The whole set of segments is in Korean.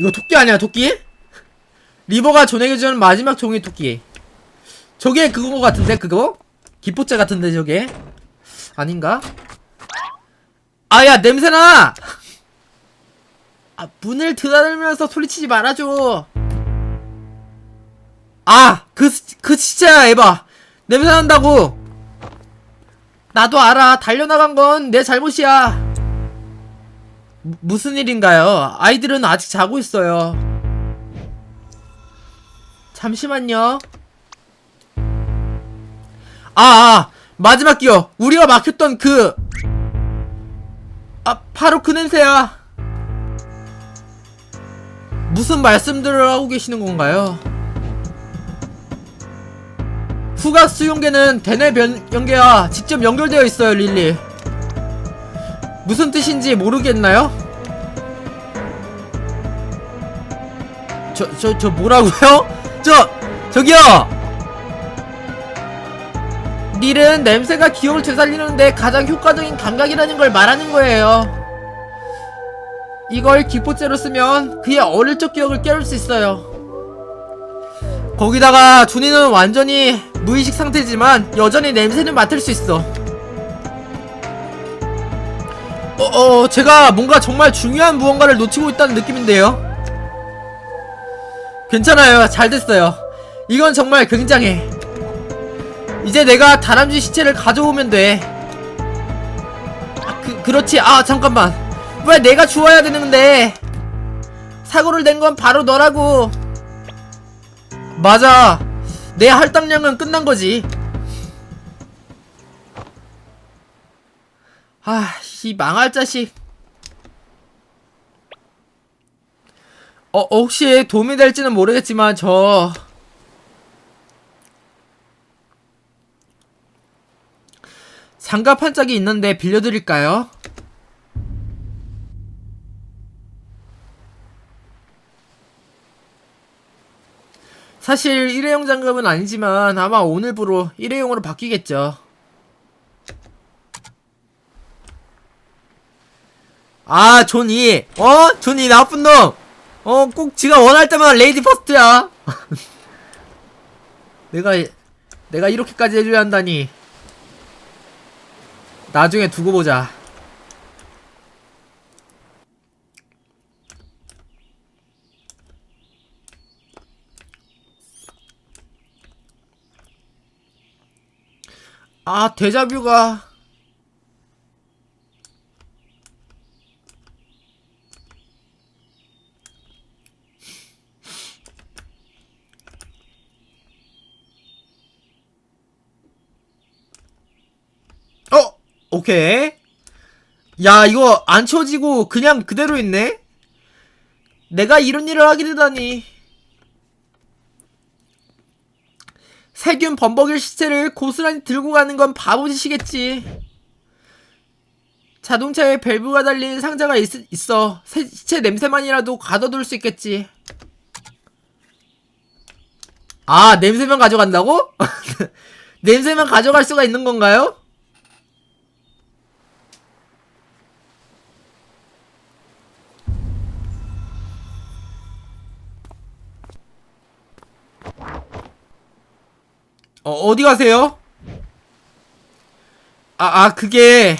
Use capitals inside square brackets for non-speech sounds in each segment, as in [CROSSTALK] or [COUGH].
이거 토끼 아니야 토끼? 리버가 존에게 주는 마지막 종이 토끼 저게 그건 거 같은데 그거? 기포째 같은데 저게 아닌가? 아야 냄새나! 아 문을 드다들면서 소리치지 말아줘 아그 그 진짜 에바 냄새 난다고 나도 알아 달려나간 건 내 잘못이야 무- 무슨 일인가요? 아이들은 아직 자고 있어요. 잠시만요. 아, 아 마지막 기어. 우리가 막혔던 그, 아, 바로 그 냄새야. 무슨 말씀들을 하고 계시는 건가요? 후각 수용계는 대뇌 변, 연계와 직접 연결되어 있어요, 릴리. 무슨 뜻인지 모르겠나요? 저, 저, 저 뭐라고요? [LAUGHS] 저, 저기요! 닐은 냄새가 기억을 되살리는데 가장 효과적인 감각이라는 걸 말하는 거예요. 이걸 기포째로 쓰면 그의 어릴 적 기억을 깨울 수 있어요. 거기다가 준이는 완전히 무의식 상태지만 여전히 냄새는 맡을 수 있어. 어, 어, 제가 뭔가 정말 중요한 무언가를 놓치고 있다는 느낌인데요. 괜찮아요. 잘 됐어요. 이건 정말 굉장해. 이제 내가 다람쥐 시체를 가져오면 돼. 아, 그, 그렇지. 아, 잠깐만. 왜 내가 주워야 되는데? 사고를 낸 건 바로 너라고. 맞아. 내 할당량은 끝난 거지. 아, 이 망할 자식. 어, 혹시 도움이 될지는 모르겠지만, 저. 장갑 한 짝이 있는데 빌려드릴까요? 사실 일회용 장갑은 아니지만 아마 오늘부로 일회용으로 바뀌겠죠. 아, 존이. 어? 존이 나쁜 놈. 어, 꼭 지가 원할 때마다 레이디 퍼스트야. [LAUGHS] 내가 내가 이렇게까지 해줘야 한다니. 나중에 두고 보자. 아, 데자뷰가 어, 오케이. 야, 이거 안 쳐지고 그냥 그대로 있네? 내가 이런 일을 하게 되다니. 세균 범벅일 시체를 고스란히 들고 가는 건 바보짓이겠지. 자동차에 밸브가 달린 상자가 있. 새- 시체 냄새만이라도 가둬둘 수 있겠지. 아, 냄새만 가져간다고? [LAUGHS] 냄새만 가져갈 수가 있는 건가요? 어, 어디 가세요? 아, 아, 그게.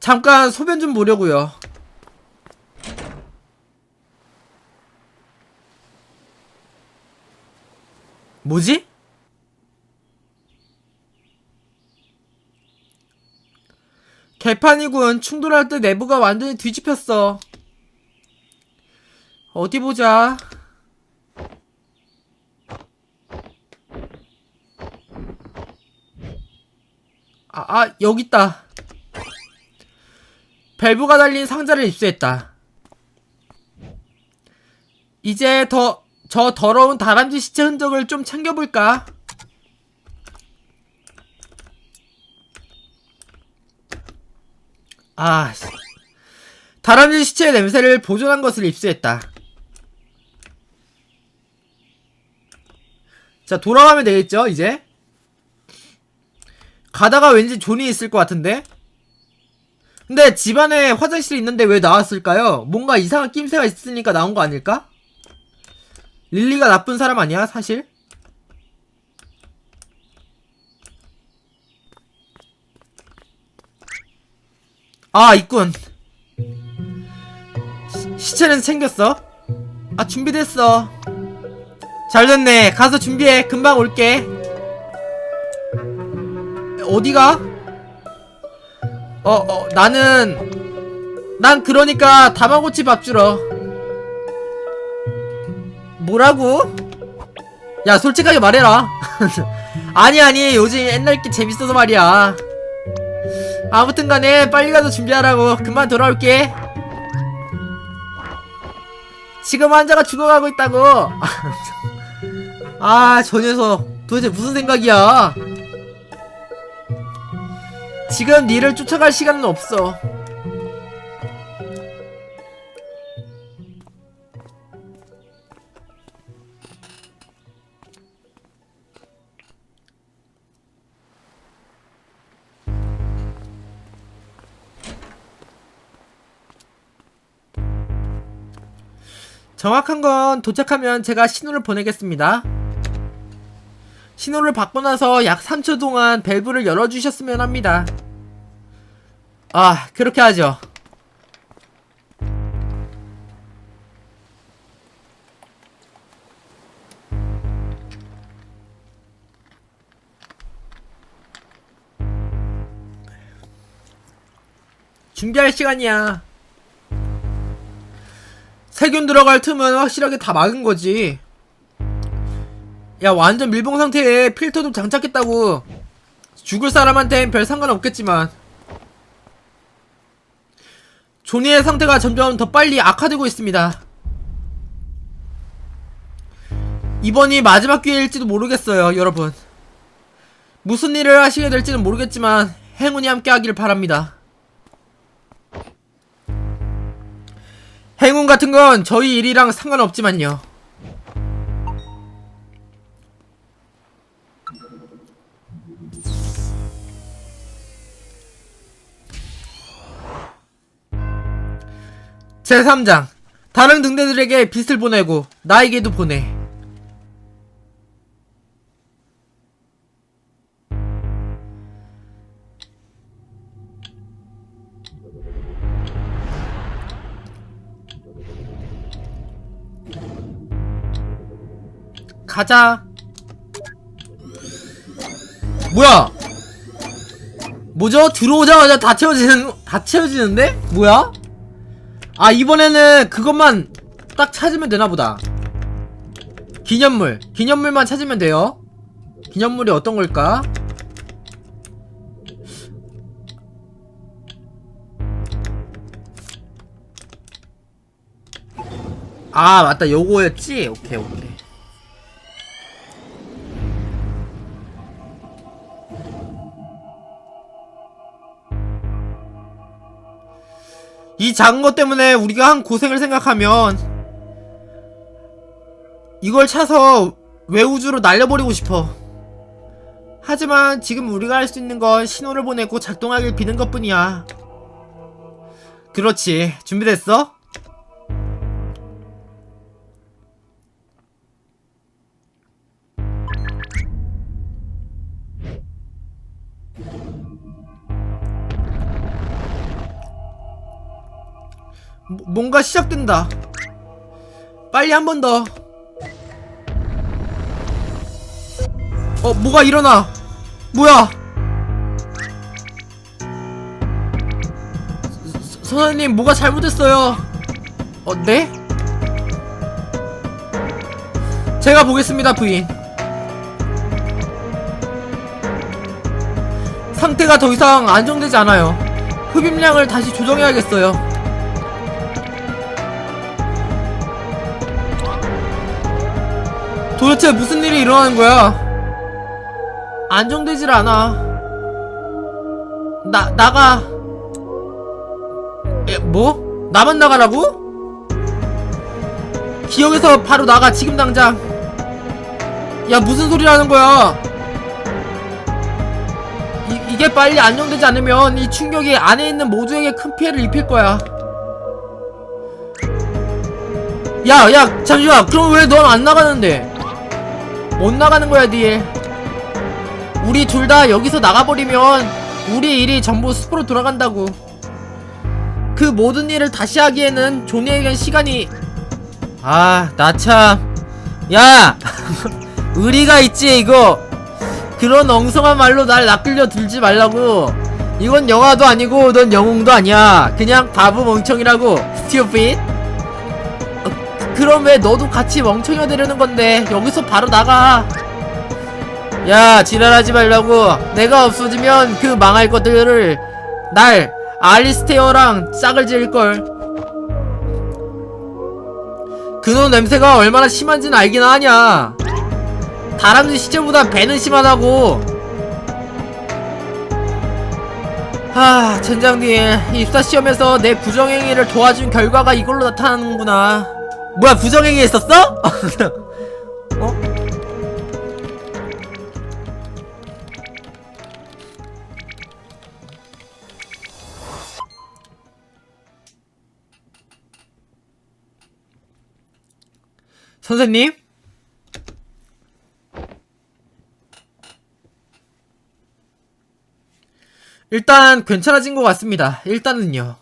잠깐 소변 좀 보려고요. 뭐지? 개판이군. 충돌할 때 내부가 완전히 뒤집혔어. 어디 보자. 아, 아, 여기 있다. 밸브가 달린 상자를 입수했다. 이제 더, 저 더러운 다람쥐 시체 흔적을 좀 챙겨볼까? 아, 씨. 다람쥐 시체의 냄새를 보존한 것을 입수했다. 자, 돌아가면 되겠죠, 이제? 가다가 왠지 존이 있을 것 같은데? 근데 집안에 화장실이 있는데 왜 나왔을까요? 뭔가 이상한 낌새가 있으니까 나온 거 아닐까? 릴리가 나쁜 사람 아니야, 사실? 아, 있군. 시, 시체는 챙겼어? 아, 준비됐어. 잘 됐네. 가서 준비해. 금방 올게. 어디가? 어, 어, 나는, 난 그러니까 다마고치 밥 주러. 뭐라고? 야, 솔직하게 말해라. [LAUGHS] 아니, 아니, 요즘 옛날 게 재밌어서 말이야. 아무튼 간에 빨리 가서 준비하라고. 금방 돌아올게. 지금 환자가 죽어가고 있다고. [LAUGHS] 아, 저 녀석. 도대체 무슨 생각이야? 지금 니를 쫓아갈 시간은 없어. 정확한 건 도착하면 제가 신호를 보내겠습니다. 신호를 받고 나서 약 3초 동안 밸브를 열어주셨으면 합니다. 아, 그렇게 하죠. 준비할 시간이야. 세균 들어갈 틈은 확실하게 다 막은 거지. 야, 완전 밀봉 상태에 필터도 장착했다고. 죽을 사람한텐 별 상관없겠지만. 조니의 상태가 점점 더 빨리 악화되고 있습니다. 이번이 마지막 기회일지도 모르겠어요, 여러분. 무슨 일을 하시게 될지는 모르겠지만, 행운이 함께 하기를 바랍니다. 행운 같은 건 저희 일이랑 상관없지만요. 제3장 다른 등대들에게 빛을 보내고 나에게도 보내 가자 뭐야 뭐죠? 들어오자마자 다 채워지는 다 채워지는데? 뭐야? 아 이번에는 그것만 딱 찾으면 되나보다. 기념물. 기념물만 찾으면 돼요. 기념물이 어떤 걸까? 아 맞다. 요거였지? 오케이 오케이 이 작은 것 때문에 우리가 한 고생을 생각하면 이걸 차서 외우주로 날려버리고 싶어. 하지만 지금 우리가 할 수 있는 건 신호를 보내고 작동하길 비는 것 뿐이야. 그렇지. 준비됐어? 뭔가 시작된다. 빨리 한 번 더. 어, 뭐가 일어나. 뭐야? 서- 선생님, 뭐가 잘못됐어요. 어, 네? 제가 보겠습니다, 부인. 상태가 더 이상 안정되지 않아요. 흡입량을 다시 조정해야겠어요. 도대체 무슨 일이 일어나는 거야? 안정되질 않아. 나, 나가. 에, 뭐? 나만 나가라고? 기억에서 바로 나가, 지금 당장. 야, 무슨 소리 하는 거야? 이, 이게 빨리 안정되지 않으면 이 충격이 안에 있는 모두에게 큰 피해를 입힐 거야. 야, 야, 잠시만. 그럼 왜 넌 안 나가는데? 못 나가는 거야, 딜. 우리 둘 다 여기서 나가버리면 우리 일이 전부 숲으로 돌아간다고. 그 모든 일을 다시 하기에는 존이에겐 시간이 아, 나 참. 야! [LAUGHS] 의리가 있지, 이거. 그런 엉성한 말로 날 낚으려 들지 말라고. 이건 영화도 아니고, 넌 영웅도 아니야. 그냥 바보 멍청이라고. 스티어핏? 어, 그럼 왜 너도 같이 멍청이가 되려는 건데, 여기서 바로 나가. 야, 지랄하지 말라고. 내가 없어지면 그 망할 것들을 날 알리스테어랑 짝을 지을걸. 그놈 냄새가 얼마나 심한지는 알긴 하냐. 다람쥐 시체보다 배는 심하다고. 하, 젠장님, 입사 시험에서 내 부정행위를 도와준 결과가 이걸로 나타나는구나. 뭐야, 부정행위 했었어? [LAUGHS] 어? 선생님? 일단 괜찮아진 것 같습니다. 일단은요.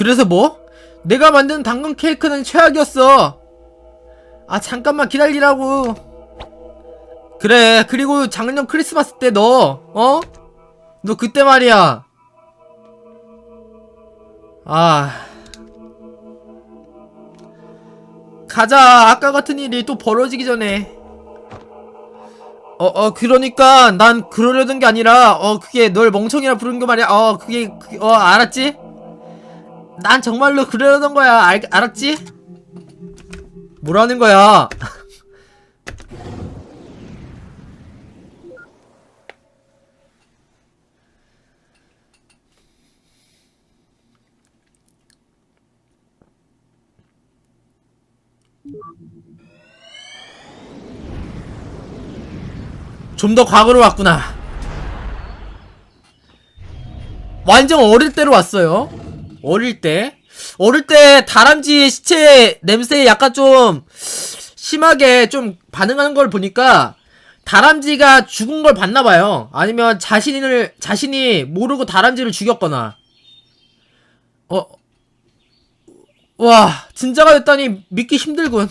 그래서 뭐? 내가 만든 당근 케이크는 최악이었어. 아 잠깐만 기다리라고 그래 그리고 작년 크리스마스 때 너 어? 너 그때 말이야 아 가자 아까 같은 일이 또 벌어지기 전에 어 어 그러니까 난 그러려던 게 아니라 어 그게 널 멍청이라 부른 거 말이야 어 그게, 그게 어 알았지? 난 정말로 그러려던 거야 알, 알았지? 뭐라는 거야? [LAUGHS] 좀 더 과거로 왔구나. 완전 어릴 때로 왔어요. 어릴 때. 어릴 때 다람쥐 시체 냄새에 약간 좀 심하게 좀 반응하는 걸 보니까 다람쥐가 죽은 걸 봤나 봐요. 아니면 자신을, 자신이 모르고 다람쥐를 죽였거나. 어, 와, 진짜가 됐다니 믿기 힘들군.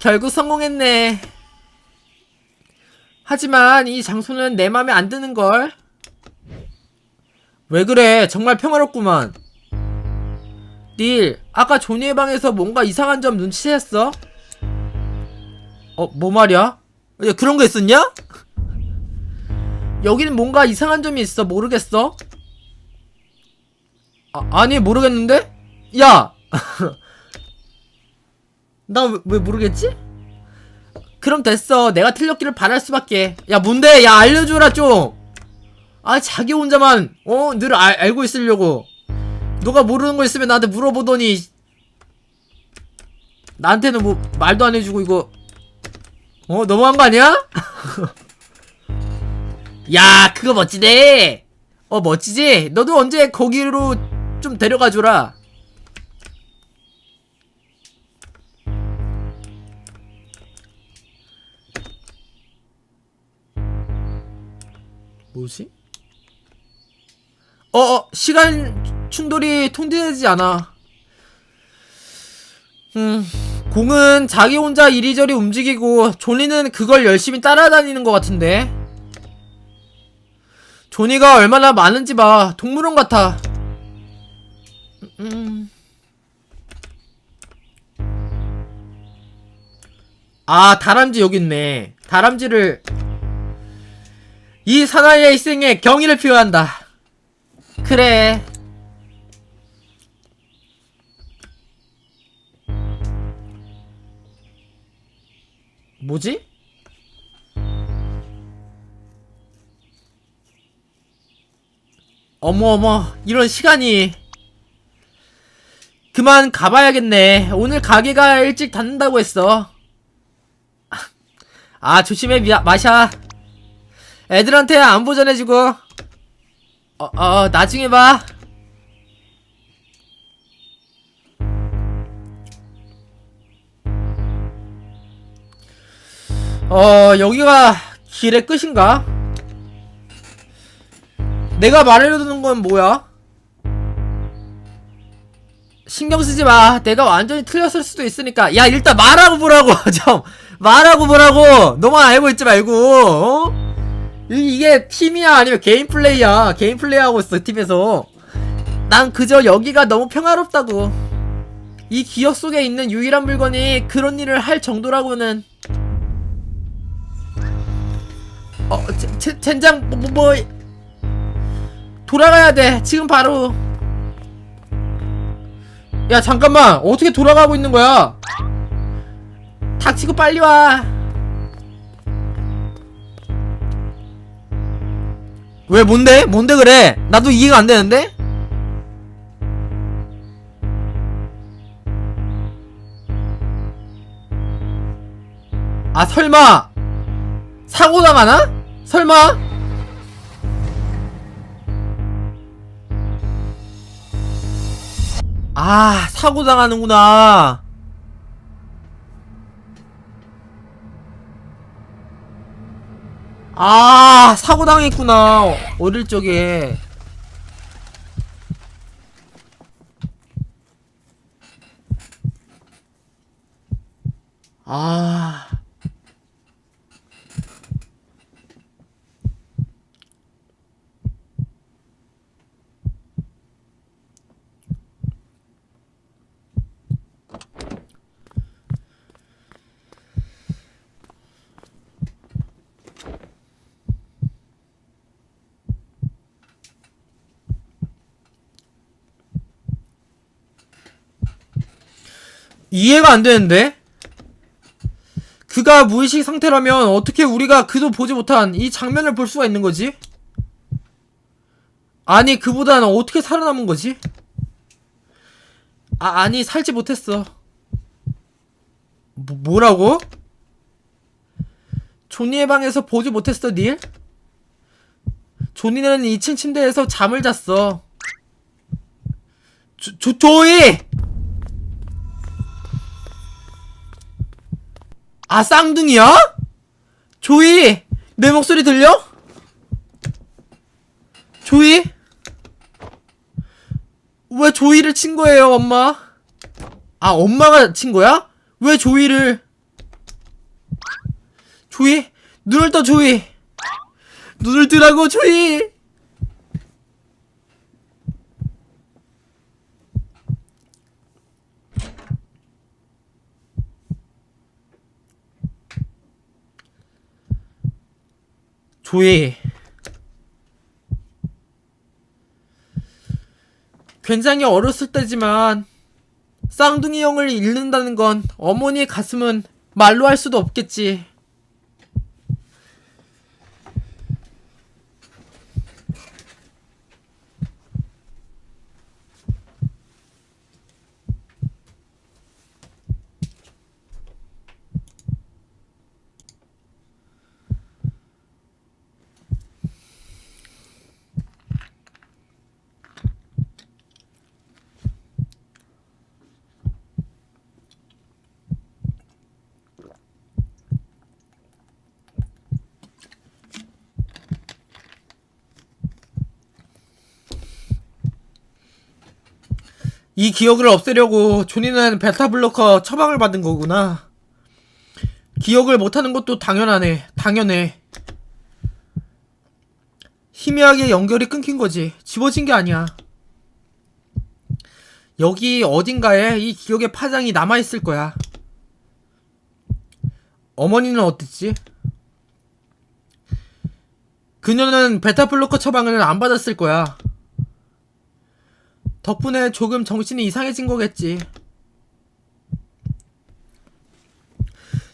결국 성공했네. 하지만 이 장소는 내 맘에 안 드는 걸. 왜 그래? 정말 평화롭구만. 닐, 아까 조니의 방에서 뭔가 이상한 점 눈치챘어? 어, 뭐 말이야? 야, 그런 거 있었냐? 여기는 뭔가 이상한 점이 있어. 모르겠어? 아, 아니, 모르겠는데? 야! [LAUGHS] 나 왜 모르겠지? 그럼 됐어. 내가 틀렸기를 바랄 수밖에. 야, 뭔데? 야, 알려줘라, 좀! 아, 자기 혼자만, 어? 늘 알, 알고 있으려고. 너가 모르는 거 있으면 나한테 물어보더니 나한테는 뭐 말도 안 해주고 이거 어 너무한 거 아니야? [LAUGHS] 야 그거 멋지네 어 멋지지? 너도 언제 거기로 좀 데려가줘라 뭐지? 어 어 시간 충돌이 통제되지 않아. 음 공은 자기 혼자 이리저리 움직이고 조니는 그걸 열심히 따라다니는 것 같은데. 조니가 얼마나 많은지 봐. 동물원 같아. 음. 아 다람쥐 여기 있네. 다람쥐를 이 사나이의 희생에 경의를 표한다 그래. 뭐지? 어머 어머 이런 시간이. 그만 가봐야겠네. 오늘 가게가 일찍 닫는다고 했어. 아 조심해 미야, 마샤. 애들한테 안부 전해주고 어, 어 나중에 봐 어, 여기가 길의 끝인가? 내가 말해주는 건 뭐야? 신경 쓰지 마. 내가 완전히 틀렸을 수도 있으니까. 야, 일단 말하고 보라고. [LAUGHS] 좀 말하고 보라고. 너만 알고 있지 말고. 어? 이- 이게 팀이야 아니면 개인 플레이야. 개인 플레이 하고 있어 팀에서. 난 그저 여기가 너무 평화롭다고. 이 기억 속에 있는 유일한 물건이 그런 일을 할 정도라고는. 어, 제, 제, 젠장 뭐, 뭐, 뭐 돌아가야 돼. 지금 바로. 야 잠깐만 어떻게 돌아가고 있는 거야 닥치고 빨리 와 왜 뭔데? 뭔데 그래? 나도 이해가 안 되는데? 아 설마 사고 당하나? 설마? 아, 사고 당하는구나. 아, 사고 당했구나. 어릴 적에. 아. 이해가 안 되는데? 그가 무의식 상태라면 어떻게 우리가 그도 보지 못한 이 장면을 볼 수가 있는 거지? 아니, 그보다는 어떻게 살아남은 거지? 아, 아니, 살지 못했어. 뭐, 뭐라고? 조니의 방에서 보지 못했어, 닐? 조니는 2층 침대에서 잠을 잤어. 조, 조, 조이! 아 쌍둥이야? 조이 내 목소리 들려? 조이? 왜 조이를 친 거예요 엄마? 아 엄마가 친 거야? 왜 조이를 조이 눈을 떠 조이 눈을 뜨라고 조이 조이 굉장히 어렸을 때지만 쌍둥이 형을 잃는다는 건 어머니의 가슴은 말로 할 수도 없겠지. 이 기억을 없애려고 조니는 베타 블로커 처방을 받은 거구나. 기억을 못하는 것도 당연하네. 당연해. 희미하게 연결이 끊긴 거지. 지워진 게 아니야. 여기 어딘가에 이 기억의 파장이 남아있을 거야. 어머니는 어땠지? 그녀는 베타블로커 처방을 안 받았을 거야. 덕분에 조금 정신이 이상해진 거겠지.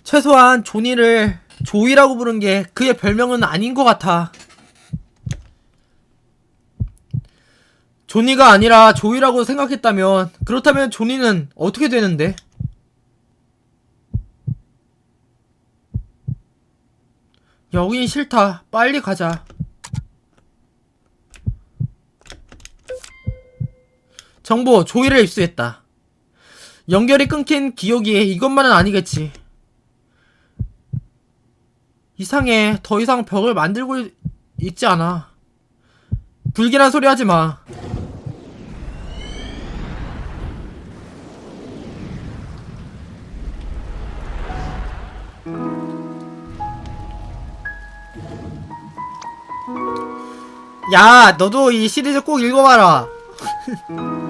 최소한 조니를 조이라고 부른 게 그의 별명은 아닌 것 같아. 조니가 아니라 조이라고 생각했다면 그렇다면 조니는 어떻게 되는데? 여긴 싫다. 빨리 가자. 정보 조이를 입수했다. 연결이 끊긴 기억이 이것만은 아니겠지. 이상해. 더 이상 벽을 만들고 있- 있지 않아. 불길한 소리 하지 마. 야, 너도 이 시리즈 꼭 읽어봐라. [LAUGHS]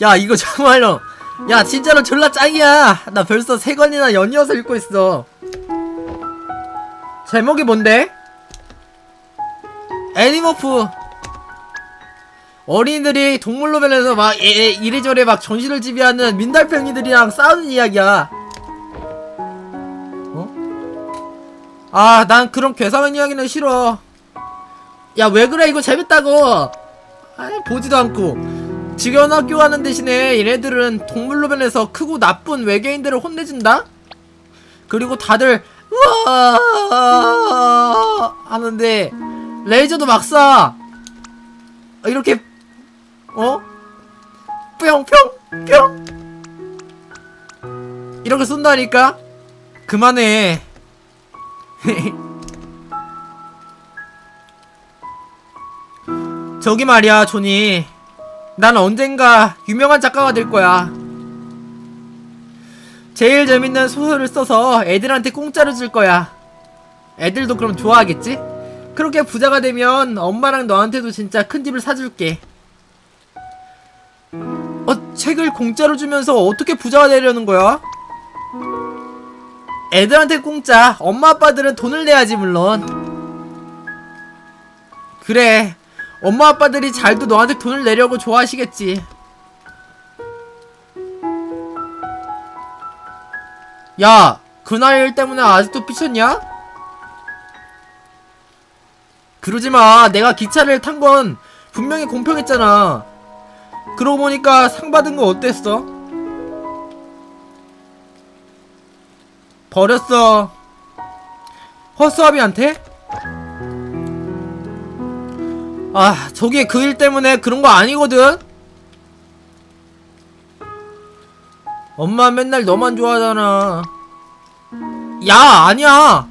야, 이거 정말로. 야, 진짜로 졸라 짱이야. 나 벌써 세 권이나 연이어서 읽고 있어. 제목이 뭔데? 애니머프. 어린이들이 동물로변에서 막 예, 예, 이래저래 막 전시를 지배하는 민달팽이들이랑 싸우는 이야기야. 어? 아, 난 그런 괴상한 이야기는 싫어. 야, 왜 그래? 이거 재밌다고. 아이, 보지도 않고. 직원 학교 가는 대신에 얘네들은 동물로변에서 크고 나쁜 외계인들을 혼내준다? 그리고 다들, 우와! 하는데, 레이저도 막 쏴! 이렇게, 어? 뿅, 뿅, 뿅! 이렇게 쏜다니까? 그만해. [LAUGHS] 저기 말이야, 조니. 난 언젠가 유명한 작가가 될 거야. 제일 재밌는 소설을 써서 애들한테 공짜로 줄 거야. 애들도 그럼 좋아하겠지? 그렇게 부자가 되면 엄마랑 너한테도 진짜 큰 집을 사줄게. 어, 책을 공짜로 주면서 어떻게 부자가 되려는 거야? 애들한테 공짜, 엄마 아빠들은 돈을 내야지, 물론. 그래, 엄마 아빠들이 잘도 너한테 돈을 내려고 좋아하시겠지. 야, 그날 일 때문에 아직도 삐쳤냐? 그러지 마. 내가 기차를 탄 건 분명히 공평했잖아. 그러고 보니까 상 받은 거 어땠어? 버렸어. 허수아비한테? 아, 저게 그 일 때문에 그런 거 아니거든? 엄마 맨날 너만 좋아하잖아. 야, 아니야!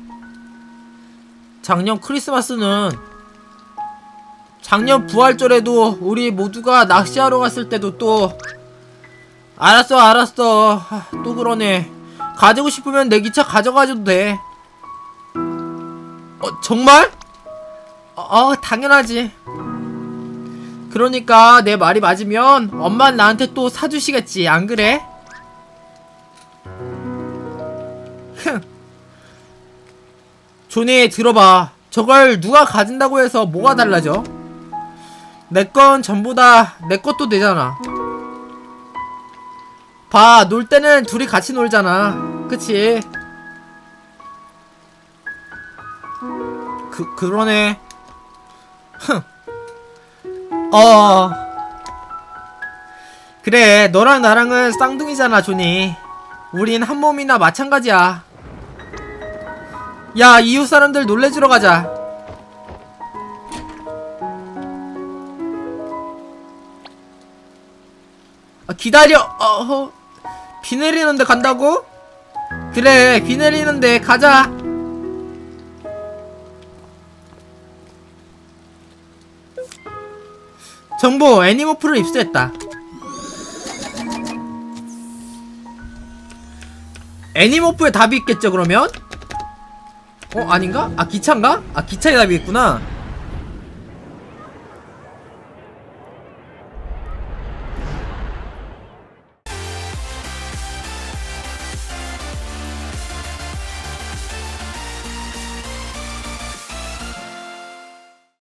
작년 크리스마스는 작년 부활절에도 우리 모두가 낚시하러 갔을 때도 또 알았어, 알았어. 하, 또 그러네. 가지고 싶으면 내 기차 가져가줘도 돼. 어, 정말? 어, 어, 당연하지. 그러니까 내 말이 맞으면 엄마는 나한테 또 사주시겠지, 안 그래? 흥. 조니, 들어봐. 저걸 누가 가진다고 해서 뭐가 달라져? 내 건 전부 다 내 것도 되잖아. 봐, 놀 때는 둘이 같이 놀잖아. 그치? 그, 그러네. 흥. 어. 그래, 너랑 나랑은 쌍둥이잖아, 조니. 우린 한 몸이나 마찬가지야. 야, 이웃 사람들 놀래주러 가자. 아, 기다려. 어, 비 내리는데 간다고? 그래, 비 내리는데 가자. 정보 애니모프를 입수했다. 애니모프에 답이 있겠죠 그러면? 어 아닌가? 아 기차인가? 아 기차에 답이 있구나.